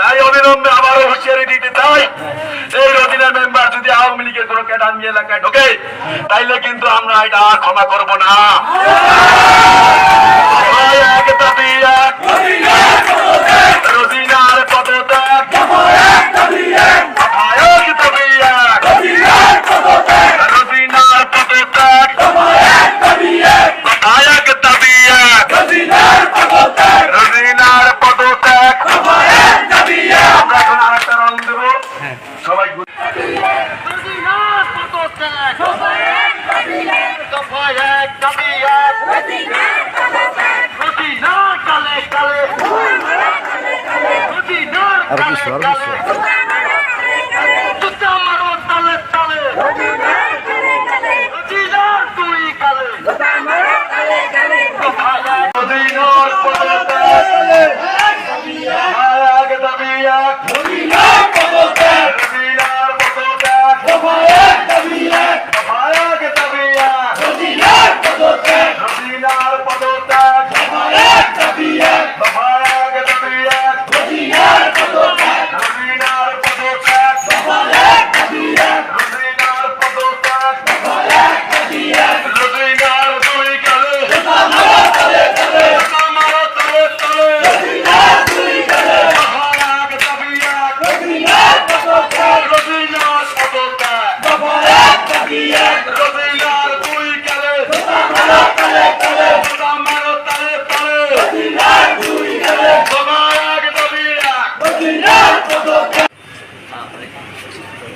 তাই অবিলম্বে আবারও হুঁশিয়ারি দিতে চাই এই রদিনের মেম্বার যদি আওয়ামী লীগের কোনো ক্যাডামি এলাকায় ঢোকে, তাইলে কিন্তু আমরা এটা ক্ষমা করব না। আর কি সর্বস্ব রদিনার